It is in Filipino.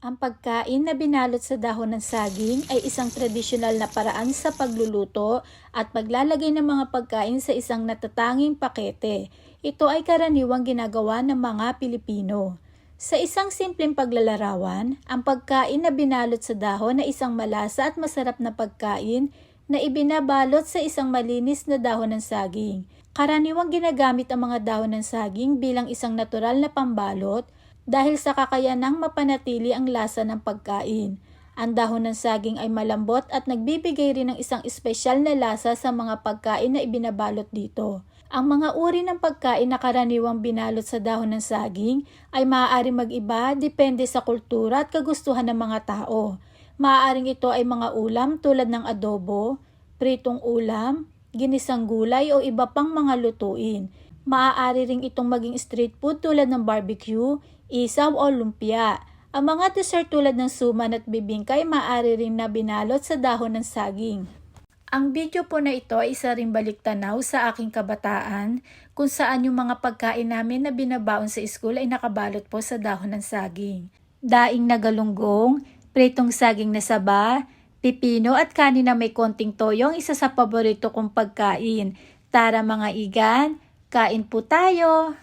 Ang pagkain na binalot sa dahon ng saging ay isang tradisyonal na paraan sa pagluluto at paglalagay ng mga pagkain sa isang natatanging pakete. Ito ay karaniwang ginagawa ng mga Pilipino. Sa isang simpleng paglalarawan, ang pagkain na binalot sa dahon ay isang malasa at masarap na pagkain na ibinabalot sa isang malinis na dahon ng saging. Karaniwang ginagamit ang mga dahon ng saging bilang isang natural na pambalot dahil sa kakayanang mapanatili ang lasa ng pagkain. Ang dahon ng saging ay malambot at nagbibigay rin ng isang espesyal na lasa sa mga pagkain na ibinabalot dito. Ang mga uri ng pagkain na karaniwang binalot sa dahon ng saging ay maaari mag-iba depende sa kultura at kagustuhan ng mga tao. Maaaring ito ay mga ulam tulad ng adobo, pritong ulam, ginisang gulay o iba pang mga lutuin. Maaari ring itong maging street food tulad ng barbecue, isaw o lumpia. Ang mga dessert tulad ng suman at bibingka ay maaari rin na binalot sa dahon ng saging. Ang video po na ito ay isa ring baliktanaw sa aking kabataan kung saan yung mga pagkain namin na binabaon sa school ay nakabalot po sa dahon ng saging. Daing na galunggong, pritong saging na saba, pipino at kanin na may konting toyo ang isa sa paborito kong pagkain. Tara mga igan, kain po tayo!